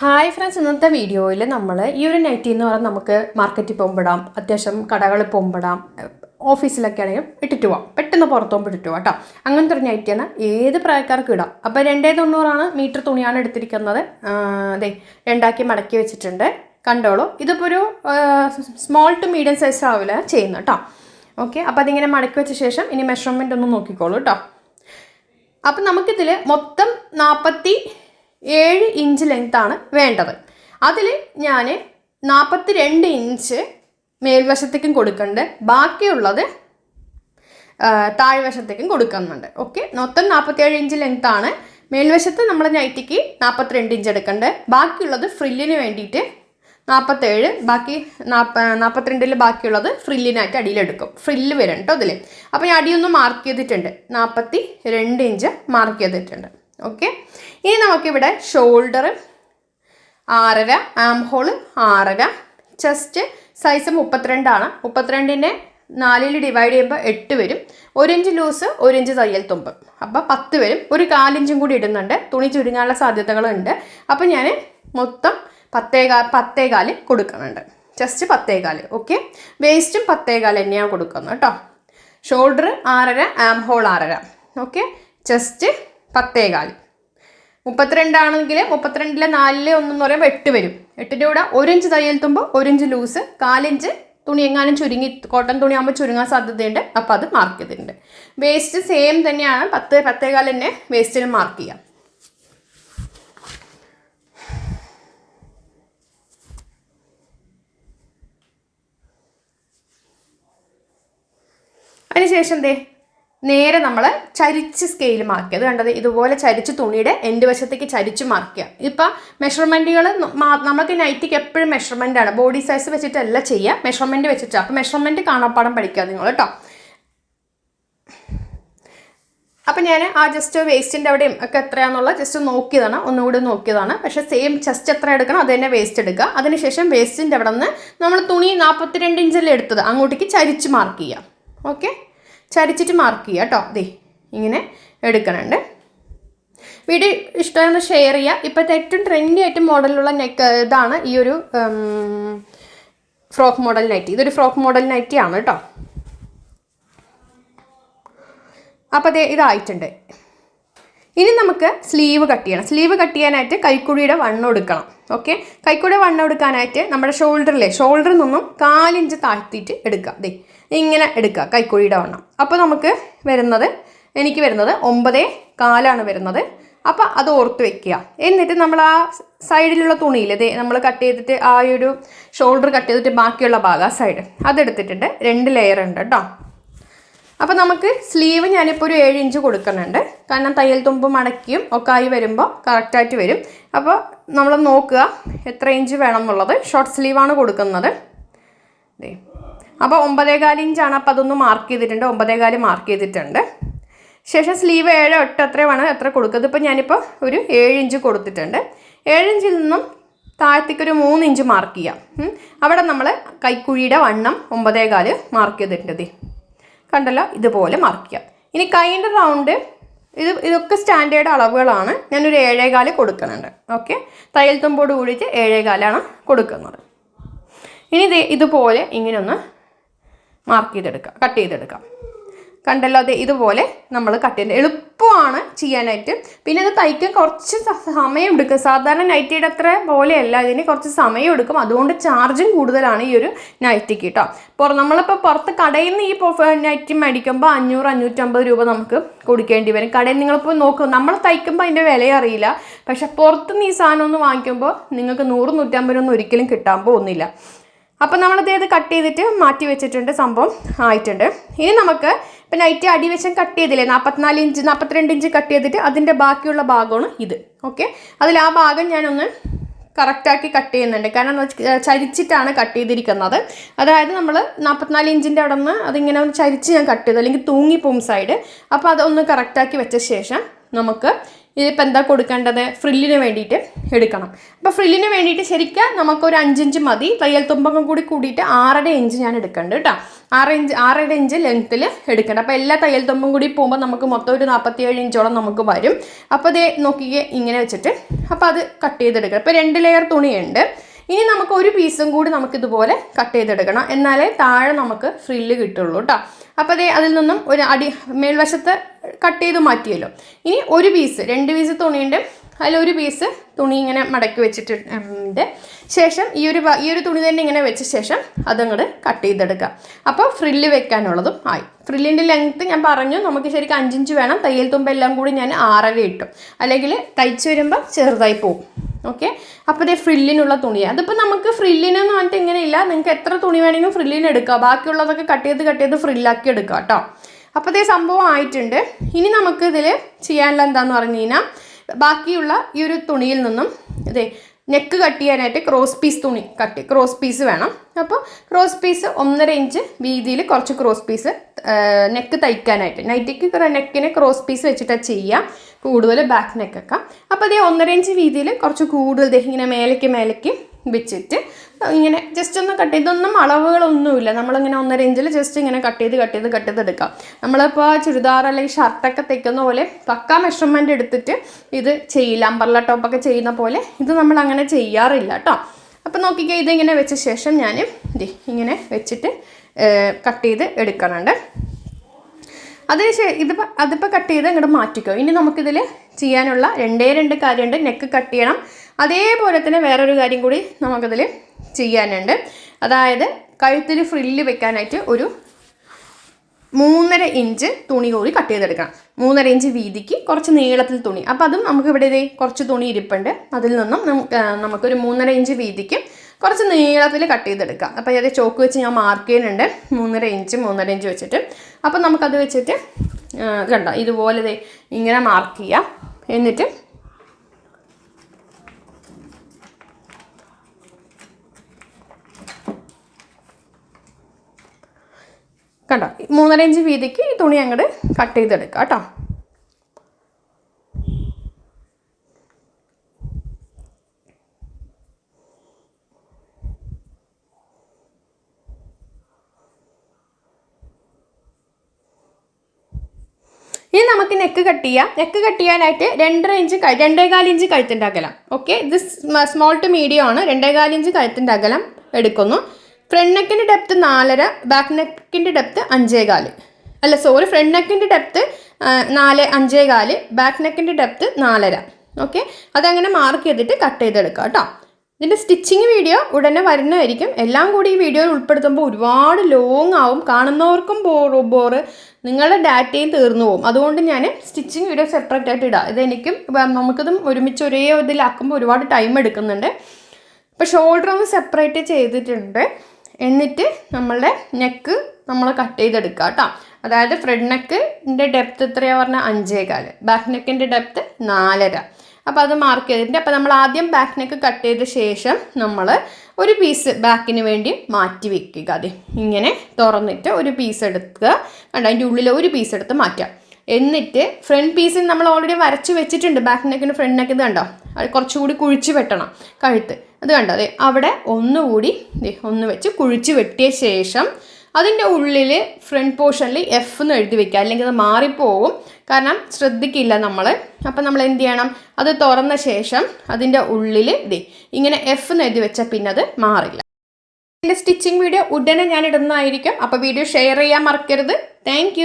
Hi friends ഇന്നത്തെ വീഡിയോയിൽ നമ്മൾ ഈ ഒരു നൈറ്റി എന്ന് പറഞ്ഞാൽ നമുക്ക് മാർക്കറ്റിൽ പോകുമ്പോടാം അത്യാവശ്യം കടകളിൽ പോകുമ്പോടാം ഓഫീസിലൊക്കെ ആണെങ്കിലും ഇട്ടിട്ട് പോവാം. പെട്ടെന്ന് പുറത്തു പോകുമ്പോൾ ഇട്ടിട്ട് പോവാം കേട്ടോ അങ്ങനത്തെ ഒരു നൈറ്റിയാണ് ഏത് പ്രായക്കാർക്കും ഇടാം. അപ്പോൾ രണ്ടേ തൊണ്ണൂറാണ് മീറ്റർ തുണിയാണ് എടുത്തിരിക്കുന്നത്. അതെ രണ്ടാക്കി മടക്കി വെച്ചിട്ടുണ്ട്. കണ്ടോളൂ. ഇതിപ്പോൾ ഒരു സ്മോൾ ടു മീഡിയം സൈസ് ആവില്ല ചെയ്യുന്നത് കേട്ടോ ഓക്കെ അപ്പോൾ അതിങ്ങനെ മടക്കി വെച്ച ശേഷം ഇനി മെഷർമെന്റ് ഒന്ന് നോക്കിക്കോളൂ കേട്ടോ അപ്പം നമുക്കിതിൽ മൊത്തം നാൽപ്പത്തി ഏഴ് ഇഞ്ച് ലെങ്ത്താണ് വേണ്ടത്. അതിൽ ഞാൻ നാൽപ്പത്തി രണ്ട് ഇഞ്ച് മേൽവശത്തേക്കും കൊടുക്കുന്നുണ്ട് ബാക്കിയുള്ളത് താഴ്വശത്തേക്കും കൊടുക്കുന്നുണ്ട്. ഓക്കെ മൊത്തം നാൽപ്പത്തിയേഴ് ഇഞ്ച് ലെങ്ത്താണ് മേൽവശത്ത് നമ്മൾ നൈറ്റിക്ക് നാൽപ്പത്തിരണ്ട് ഇഞ്ച് എടുക്കുന്നുണ്ട് ബാക്കിയുള്ളത് ഫ്രില്ലിന് വേണ്ടിയിട്ട് നാൽപ്പത്തേഴ് ബാക്കി നാൽപ്പ നാൽപ്പത്തിരണ്ടിൽ ബാക്കിയുള്ളത് ഫ്രില്ലിനായിട്ട് അടിയിലെടുക്കും ഫ്രില്ല് വരും കേട്ടോ അതിൽ അപ്പോൾ ഞാൻ അടിയൊന്ന് മാർക്ക് ചെയ്തിട്ടുണ്ട്. നാൽപ്പത്തി രണ്ട് ഇഞ്ച് മാർക്ക് ചെയ്തിട്ടുണ്ട്. ഓക്കെ ഇനി നമുക്കിവിടെ ഷോൾഡർ ആറര ആം ഹോൾ ആറര ചെസ്റ്റ് സൈസ് മുപ്പത്തിരണ്ടാണ് മുപ്പത്തിരണ്ടിന്റെ നാലിൽ ഡിവൈഡ് ചെയ്യുമ്പോൾ എട്ട് വരും. ഒരു ഇഞ്ച് ലൂസ് ഒരു ഇഞ്ച് തയ്യൽ തുമ്പ്. അപ്പോൾ പത്ത് വരും. ഒരു കാലിഞ്ചും കൂടി ഇടുന്നുണ്ട്. തുണി ചുരുങ്ങാനുള്ള സാധ്യതകളുണ്ട്. അപ്പോൾ ഞാൻ മൊത്തം പത്തേകാൽ പത്തേകാൽ കൊടുക്കുന്നുണ്ട്. ചെസ്റ്റ് പത്തേകാൽ ഓക്കെ വേസ്റ്റും പത്തേകാൽ തന്നെയാണ് കൊടുക്കുന്നത് കേട്ടോ. ഷോൾഡർ ആറര ആം ഹോൾ ആറര ഓക്കെ ചെസ്റ്റ് പത്തേകാൽ മുപ്പത്തിരണ്ടാണെങ്കിൽ മുപ്പത്തിരണ്ടിലെ നാലിലെ ഒന്നെന്ന് പറയുമ്പോൾ എട്ട് വരും. എട്ടിന്റെ കൂടെ ഒരു തയ്യൽ തുമ്പോൾ ഒരു ലൂസ് കാലിഞ്ച് തുണി എങ്ങാനും ചുരുങ്ങി കോട്ടൺ തുണി ആകുമ്പോൾ ചുരുങ്ങാൻ സാധ്യതയുണ്ട്. അപ്പോൾ അത് മാർക്ക് ചെയ്തിട്ടുണ്ട്. വേസ്റ്റ് സെയിം തന്നെയാണ്. പത്ത് പത്തേകാൽ തന്നെ വേസ്റ്റിൽ മാർക്ക് ചെയ്യാം. അതിനുശേഷം ദേ നേരെ നമ്മൾ ചരിച്ച് സ്കെയിൽ മാർക്ക് ചെയ്യുക. കണ്ടത് ഇതുപോലെ ചരിച്ച് തുണിയുടെ എൻഡ് വശത്തേക്ക് ചരിച്ച് മാർക്ക് ചെയ്യുക. ഇപ്പം മെഷർമെന്റുകൾ നമുക്ക് നൈറ്റിക്ക് എപ്പോഴും മെഷർമെന്റ് ആണ്. ബോഡി സൈസ് വെച്ചിട്ടല്ല ചെയ്യുക. മെഷർമെന്റ് വെച്ചിട്ടാണ് അപ്പോൾ മെഷർമെന്റ് കാണാപ്പാടം പഠിക്കുക നിങ്ങൾ കേട്ടോ അപ്പം ഞാൻ ആ ജസ്റ്റ് വേസ്റ്റിന്റെ അവിടെയും ഒക്കെ എത്രയാണെന്നുള്ള ജസ്റ്റ് നോക്കിയതാണ്. ഒന്നുകൂടി നോക്കിയതാണ്. പക്ഷേ സെയിം ചെസ്റ്റ് എത്ര എടുക്കണം അത് തന്നെ വേസ്റ്റ് എടുക്കുക. അതിനുശേഷം വേസ്റ്റിന്റെ അവിടെ നിന്ന് നമ്മൾ തുണി നാൽപ്പത്തിരണ്ട് ഇഞ്ചല്ലേ എടുത്തത്. അങ്ങോട്ടേക്ക് ചരിച്ച് മാർക്ക് ചെയ്യാം ഓക്കെ ചരിച്ചിട്ട് മാർക്ക് ചെയ്യുക കേട്ടോ ദേ ഇങ്ങനെ എടുക്കണുണ്ട്. വീഡിയോ ഇഷ്ടമെന്ന് ഷെയർ ചെയ്യുക. ഇപ്പോഴത്തെ ഏറ്റവും ട്രെൻഡി ആയിട്ട് മോഡലുള്ള നെക്ക് ഇതാണ് ഈ ഒരു ഫ്രോക്ക് മോഡൽ നൈറ്റി ഇതൊരു ഫ്രോക്ക് മോഡൽ നൈറ്റി ആണ് കേട്ടോ അപ്പോൾ അതെ ഇതായിട്ടുണ്ട്. ഇനി നമുക്ക് സ്ലീവ് കട്ട് ചെയ്യണം. സ്ലീവ് കട്ട് ചെയ്യാനായിട്ട് കൈക്കുഴിയുടെ വണ്ണം എടുക്കണം. ഓക്കെ കൈക്കുഴിയുടെ വണ്ണം എടുക്കാനായിട്ട് നമ്മുടെ ഷോൾഡറിലെ ഷോൾഡറിൽ നിന്നും കാലിഞ്ച് താഴ്ത്തിയിട്ട് എടുക്കുക. ദേ ഇങ്ങനെ എടുക്കുക കൈക്കുഴിയുടെ വണ്ണം. അപ്പോൾ നമുക്ക് വരുന്നത് എനിക്ക് വരുന്നത് ഒമ്പതേ കാലാണ് വരുന്നത്. അപ്പോൾ അത് ഓർത്ത് വെക്കുക. എന്നിട്ട് നമ്മൾ ആ സൈഡിലുള്ള തുണിയിൽ ദേ നമ്മൾ കട്ട് ചെയ്തിട്ട് ആ ഒരു ഷോൾഡർ കട്ട് ചെയ്തിട്ട് ബാക്കിയുള്ള ഭാഗം ആ സൈഡ് അതെടുത്തിട്ടുണ്ട് രണ്ട് ലെയർ ഉണ്ട് കേട്ടോ. അപ്പോൾ നമുക്ക് സ്ലീവ് ഞാനിപ്പോൾ ഒരു ഏഴ് ഇഞ്ച് കൊടുക്കുന്നുണ്ട്. കാരണം തയ്യൽ തുമ്പ് മടക്കിയും ഒക്കെ ആയി വരുമ്പോൾ കറക്റ്റായിട്ട് വരും. അപ്പോൾ നമ്മൾ നോക്കുക എത്ര ഇഞ്ച് വേണം എന്നുള്ളത് ഷോർട്ട് സ്ലീവാണ് കൊടുക്കുന്നത്. അപ്പോൾ ഒമ്പതേകാൽ ഇഞ്ചാണ് അപ്പോൾ അതൊന്ന് മാർക്ക് ചെയ്തിട്ടുണ്ട്. ഒമ്പതേകാൽ മാർക്ക് ചെയ്തിട്ടുണ്ട്. ശേഷം സ്ലീവ് ഏഴ് എട്ട് എത്ര വേണം. എത്ര കൊടുക്കുന്നത്? ഇപ്പോൾ ഞാനിപ്പോൾ ഒരു ഏഴ് ഇഞ്ച് കൊടുത്തിട്ടുണ്ട്. ഏഴ് ഇഞ്ചിൽ നിന്നും താഴത്തേക്ക് ഒരു മൂന്ന് ഇഞ്ച് മാർക്ക് ചെയ്യാം. അവിടെ നമ്മൾ കൈക്കുഴിയുടെ വണ്ണം ഒമ്പതേകാൽ മാർക്ക് ചെയ്തിട്ടുണ്ട് കണ്ടല്ലോ ഇതുപോലെ മാർക്ക് ചെയ്യാം. ഇനി കൈന്റെ റൗണ്ട് ഇത് ഇതൊക്കെ സ്റ്റാൻഡേർഡ് അളവുകളാണ്. ഞാനൊരു ഏഴേകാൽ കൊടുക്കുന്നുണ്ട്. ഓക്കെ തയ്യൽ തുമ്പോട് കൂടിയിട്ട് ഏഴേകാലാണ് കൊടുക്കുന്നത്. ഇനി ഇത് ഇതുപോലെ ഇങ്ങനെ ഒന്ന് മാർക്ക് ചെയ്തെടുക്കാം കട്ട് ചെയ്തെടുക്കാം. കണ്ടല്ലോ അതെ ഇതുപോലെ നമ്മൾ കട്ട് ചെയ്ത് എളുപ്പമാണ് ചെയ്യാനായിട്ട്. പിന്നെ അത് തയ്ക്കാൻ കുറച്ച് സമയം എടുക്കും സാധാരണ നൈറ്റിയുടെ അത്ര പോലെയല്ല. ഇതിന് കുറച്ച് സമയം എടുക്കും അതുകൊണ്ട് ചാർജും കൂടുതലാണ് ഈ ഒരു നൈറ്റിക്ക് കേട്ടോ പുറ നമ്മളിപ്പോൾ പുറത്ത് കടയിൽ നിന്ന് ഈ നൈറ്റി മേടിക്കുമ്പോൾ അഞ്ഞൂറ് അഞ്ഞൂറ്റമ്പത് രൂപ നമുക്ക് കൊടുക്കേണ്ടി വരും. കടയിൽ നിങ്ങളിപ്പോൾ നോക്കും നമ്മൾ തയ്ക്കുമ്പോൾ അതിന്റെ വില അറിയില്ല പക്ഷെ പുറത്തുനിന്ന് ഈ സാധനം ഒന്ന് വാങ്ങിക്കുമ്പോൾ നിങ്ങൾക്ക് നൂറ് നൂറ്റമ്പതൊന്നും ഒരിക്കലും കിട്ടാൻ പോകുന്നില്ല. അപ്പം നമ്മളത് ഇത് കട്ട് ചെയ്തിട്ട് മാറ്റി വെച്ചിട്ടുണ്ട് സംഭവം ആയിട്ടുണ്ട്. ഇനി നമുക്ക് ഇപ്പം നൈറ്റ് അടിവശം കട്ട് ചെയ്തില്ലേ? നാൽപ്പത്തിനാല് ഇഞ്ച് നാൽപ്പത്തിരണ്ട് ഇഞ്ച് കട്ട് ചെയ്തിട്ട് അതിന്റെ ബാക്കിയുള്ള ഭാഗമാണ് ഇത്. ഓക്കെ അതിൽ ആ ഭാഗം ഞാനൊന്ന് കറക്റ്റാക്കി കട്ട് ചെയ്യുന്നുണ്ട്. കാരണം ചരിച്ചിട്ടാണ് കട്ട് ചെയ്തിരിക്കുന്നത്. അതായത് നമ്മൾ നാൽപ്പത്തിനാല് ഇഞ്ചിന്റെ അവിടെ നിന്ന് അതിങ്ങനെ ഒന്ന് ചരിച്ച് ഞാൻ കട്ട് ചെയ്തു. അല്ലെങ്കിൽ തൂങ്ങിപ്പോവും സൈഡ് അപ്പോൾ അതൊന്ന് കറക്റ്റാക്കി വെച്ച ശേഷം നമുക്ക് ഇതിപ്പോൾ എന്താ കൊടുക്കേണ്ടത്? ഫ്രില്ലിന് വേണ്ടിയിട്ട് എടുക്കണം. അപ്പോൾ ഫ്രില്ലിന് വേണ്ടിയിട്ട് ശരിക്കും നമുക്കൊരു അഞ്ചിഞ്ച് മതി. തയ്യൽ തുമ്പകം കൂടി കൂടിയിട്ട് ആറര ഇഞ്ച് ഞാൻ എടുക്കുന്നുണ്ട് കേട്ടോ. ആറ് ഇഞ്ച് ആറര ഇഞ്ച് ലെങ്ത്തിൽ എടുക്കണം അപ്പോൾ എല്ലാ തയ്യൽ തുമ്പും കൂടി പോകുമ്പോൾ നമുക്ക് മൊത്തം ഒരു നാൽപ്പത്തിയേഴ് ഇഞ്ചോളം നമുക്ക് വരും. അപ്പോൾ അതേ നോക്കിയേ ഇങ്ങനെ വെച്ചിട്ട്. അപ്പോൾ അത് കട്ട് ചെയ്തെടുക്കണം. ഇപ്പോൾ രണ്ട് ലെയർ തുണിയുണ്ട്. ഇനി നമുക്ക് ഒരു പീസും കൂടി നമുക്കിതുപോലെ കട്ട് ചെയ്തെടുക്കണം. എന്നാലേ താഴെ നമുക്ക് ഫ്രില്ല് കിട്ടുള്ളൂ കേട്ടോ. അപ്പോൾ അതേ അതിൽ നിന്നും ഒരു അടി മേൽവശത്ത് കട്ട് ചെയ്ത് മാറ്റിയല്ലോ. ഇനി ഒരു പീസ് രണ്ട് പീസ് തുണിയുണ്ട്. ഒരു പീസ് തുണി ഇങ്ങനെ മടക്കി വെച്ചിട്ടുണ്ട്. ശേഷം ഈ ഒരു ഈ ഒരു തുണി തന്നെ ഇങ്ങനെ വെച്ച ശേഷം അതങ്ങോട്ട് കട്ട് ചെയ്തെടുക്കുക. അപ്പോൾ ഫ്രില്ല് വെക്കാനുള്ളതും ആയി. ഫ്രില്ലിന്റെ ലെങ്ത്ത് ഞാൻ പറഞ്ഞു നമുക്ക് ശരിക്കും അഞ്ചിഞ്ച് വേണം. തയ്യൽ തുമ്പ് എല്ലാം കൂടി ഞാൻ ആറര ഇട്ടു. അല്ലെങ്കിൽ തയ്ച്ച് വരുമ്പോൾ ചെറുതായി പോകും ഓക്കെ അപ്പോൾ ഇതേ ഫ്രില്ലിനുള്ള തുണിയാണ് അതിപ്പോൾ നമുക്ക് ഫ്രില്ലിനെന്ന് പറഞ്ഞിട്ട് ഇങ്ങനെയില്ല നിങ്ങൾക്ക് എത്ര തുണി വേണമെങ്കിലും ഫ്രില്ലിന് എടുക്കാം. ബാക്കിയുള്ളതൊക്കെ കട്ട് ചെയ്ത് കട്ട് ചെയ്ത് ഫ്രില്ലാക്കി എടുക്കാം കേട്ടോ അപ്പോൾ അതേ സംഭവം ആയിട്ടുണ്ട്. ഇനി നമുക്ക് ഇതിൽ ചെയ്യാനുള്ള എന്താന്ന് പറഞ്ഞു കഴിഞ്ഞാൽ ബാക്കിയുള്ള ഈ ഒരു തുണിയിൽ നിന്നും ഇതേ നെക്ക് കട്ട് ചെയ്യാനായിട്ട് ക്രോസ് പീസ് തുണി കട്ട് ക്രോസ് പീസ് വേണം. അപ്പോൾ ക്രോസ് പീസ് ഒന്നര ഇഞ്ച് വീതിയിൽ കുറച്ച് ക്രോസ് പീസ് നെക്ക് തയ്ക്കാനായിട്ട്. നൈറ്റിക്ക് നെക്കിനെ ക്രോസ് പീസ് വെച്ചിട്ടാണ് ചെയ്യുക കൂടുതൽ ബാക്ക് നെക്കൊക്കെ അപ്പോൾ അതേ ഒന്നര ഇഞ്ച് വീതിയിൽ കുറച്ച് കൂടുതൽ ഇങ്ങനെ മേലേക്ക് മേലേക്ക് വെച്ചിട്ട് ഇങ്ങനെ ജസ്റ്റ് ഒന്ന് കട്ട് ഇതൊന്നും അളവുകളൊന്നുമില്ല. നമ്മളിങ്ങനെ ഒന്നര ഇഞ്ചിൽ ജസ്റ്റ് ഇങ്ങനെ കട്ട് ചെയ്ത് കട്ട് ചെയ്ത് കട്ട് ചെയ്ത് എടുക്കാം. നമ്മളിപ്പോൾ ചുരിദാർ അല്ലെങ്കിൽ ഷർട്ടൊക്കെ തയ്ക്കുന്ന പോലെ പക്ക മെഷർമെന്റ് എടുത്തിട്ട് ഇത് ചെയ്യില്ല. അമ്പർല ടോപ്പൊക്കെ ചെയ്യുന്ന പോലെ ഇത് നമ്മൾ അങ്ങനെ ചെയ്യാറില്ല കേട്ടോ അപ്പോൾ നോക്കിക്കേ ഇതിങ്ങനെ വെച്ച ശേഷം ഞാൻ ഇങ്ങനെ വെച്ചിട്ട് കട്ട് ചെയ്ത് എടുക്കണുണ്ട് അതിന് ശേഷം ഇതിപ്പോൾ അതിപ്പോൾ കട്ട് ചെയ്ത് അങ്ങോട്ട് മാറ്റിക്കോ. ഇനി നമുക്കിതിൽ ചെയ്യാനുള്ള രണ്ടേ രണ്ട് കാര്യമുണ്ട് നെക്ക് കട്ട് ചെയ്യണം. അതേപോലെ തന്നെ വേറൊരു കാര്യം കൂടി നമുക്കതിൽ ചെയ്യാനുണ്ട്. അതായത് കഴുത്തിൽ ഫ്രില്ല് വെക്കാനായിട്ട് ഒരു മൂന്നര ഇഞ്ച് തുണി കൂടി കട്ട് ചെയ്തെടുക്കണം. മൂന്നര ഇഞ്ച് വീതിക്ക് കുറച്ച് നീളത്തിൽ തുണി. അപ്പോൾ അതും നമുക്ക് ഇവിടെ ഇതേ കുറച്ച് തുണി ഇരിപ്പുണ്ട്. അതിൽ നിന്നും നമുക്ക് നമുക്കൊരു മൂന്നര ഇഞ്ച് വീതിക്ക് കുറച്ച് നീളത്തിൽ കട്ട് ചെയ്തെടുക്കാം. അപ്പോൾ ഇതേ ചോക്ക് വെച്ച് ഞാൻ മാർക്ക് ചെയ്യുന്നുണ്ട്. മൂന്നര ഇഞ്ച് മൂന്നര ഇഞ്ച് വെച്ചിട്ട്. അപ്പോൾ നമുക്കത് വെച്ചിട്ട് കണ്ടോ? ഇതുപോലെ ഇങ്ങനെ മാർക്ക് ചെയ്യാം. എന്നിട്ട് കണ്ടോ മൂന്നര ഇഞ്ച് വീതിക്ക് ഈ തുണി അങ്ങോട്ട് കട്ട് ചെയ്തെടുക്കുക കേട്ടോ. ഇനി നമുക്ക് നെക്ക് കട്ട് ചെയ്യാം. നെക്ക് കട്ട് ചെയ്യാനായിട്ട് രണ്ടര ഇഞ്ച് രണ്ടേകാൽ ഇഞ്ച് കഴുത്തിന്റെ അകലം. ഓക്കെ ഇത് സ്മോൾ ടു മീഡിയം ആണ്. രണ്ടേകാൽ ഇഞ്ച് കഴുത്തിന്റെ അകലം എടുക്കുന്നു. ഫ്രണ്ട് നെക്കിന്റെ ഡെപ്ത് നാലര ബാക്ക് നെക്കിന്റെ ഡെപ്ത് അഞ്ചേകാൽ. അല്ല സോറി ഫ്രണ്ട് നെക്കിന്റെ ഡെപ്ത് നാല് അഞ്ചേകാൽ ബാക്ക് നെക്കിന്റെ ഡെപ്ത് നാലര. ഓക്കെ അതങ്ങനെ മാർക്ക് ചെയ്തിട്ട് കട്ട് ചെയ്തെടുക്കുക കേട്ടോ. ഇതിന്റെ സ്റ്റിച്ചിങ് വീഡിയോ ഉടനെ വരുന്നതായിരിക്കും. എല്ലാം കൂടി ഈ വീഡിയോയിൽ ഉൾപ്പെടുത്തുമ്പോൾ ഒരുപാട് ലോങ് ആവും. കാണുന്നവർക്കും ബോറ് ബോറ് നിങ്ങളുടെ ഡാറ്റയും തീർന്നു പോകും. അതുകൊണ്ട് ഞാൻ സ്റ്റിച്ചിങ് വീഡിയോ സെപ്പറേറ്റ് ആയിട്ട് ഇടാം. ഇതെനിക്കും നമുക്കിതും ഒരുമിച്ച് ഒരേ ഇതിലാക്കുമ്പോൾ ഒരുപാട് ടൈം എടുക്കുന്നുണ്ട്. ഇപ്പോൾ ഷോൾഡർ ഒന്ന് സെപ്പറേറ്റ് ചെയ്തിട്ടുണ്ട്. എന്നിട്ട് നമ്മളുടെ നെക്ക് നമ്മൾ കട്ട് ചെയ്തെടുക്കുക കേട്ടോ അതായത് ഫ്രണ്ട് നെക്കിന്റെ ഡെപ്ത് എത്രയാണ് പറഞ്ഞാൽ അഞ്ചേകാൽ. ബാക്ക് നെക്കിന്റെ ഡെപ്ത് നാലര. അപ്പോൾ അത് മാർക്ക് ചെയ്തിട്ടുണ്ട് അപ്പോൾ നമ്മൾ ആദ്യം ബാക്ക് നെക്ക് കട്ട് ചെയ്ത ശേഷം നമ്മൾ ഒരു പീസ് ബാക്കിന് വേണ്ടി മാറ്റി വെക്കുക. അതെ ഇങ്ങനെ തുറന്നിട്ട് ഒരു പീസ് എടുക്കുക. കണ്ട? അതിന്റെ ഉള്ളിൽ ഒരു പീസ് എടുത്ത് മാറ്റാം. എന്നിട്ട് ഫ്രണ്ട് പീസിൽ നമ്മൾ ഓൾറെഡി വരച്ച് വെച്ചിട്ടുണ്ട്. ബാക്ക് നെക്കിന് ഫ്രണ്ട് നെക്ക് ഇത് കണ്ടോ? അത് കുറച്ചുകൂടി കുഴിച്ച് വെട്ടണം. കഴുത്ത്. അത് കണ്ടോ? അവിടെ ഒന്നുകൂടി ഒന്ന് വെച്ച് കുഴിച്ച് വെട്ടിയ ശേഷം അതിന്റെ ഉള്ളിൽ ഫ്രണ്ട് പോർഷനിൽ എഫ് എന്ന് എഴുതി വെക്കുക. അല്ലെങ്കിൽ അത് മാറിപ്പോവും. കാരണം ശ്രദ്ധിക്കില്ല നമ്മൾ അപ്പം നമ്മൾ എന്ത് ചെയ്യണം? അത് തുറന്ന ശേഷം അതിന്റെ ഉള്ളിൽ ഇതേ ഇങ്ങനെ എഫ് എന്ന് എഴുതി വെച്ചാൽ പിന്നെ അത് മാറില്ല. എന്റെ സ്റ്റിച്ചിങ് വീഡിയോ ഉടനെ ഞാൻ ഇടുന്നതായിരിക്കും. അപ്പോൾ വീഡിയോ ഷെയർ ചെയ്യാൻ മറക്കരുത്. താങ്ക്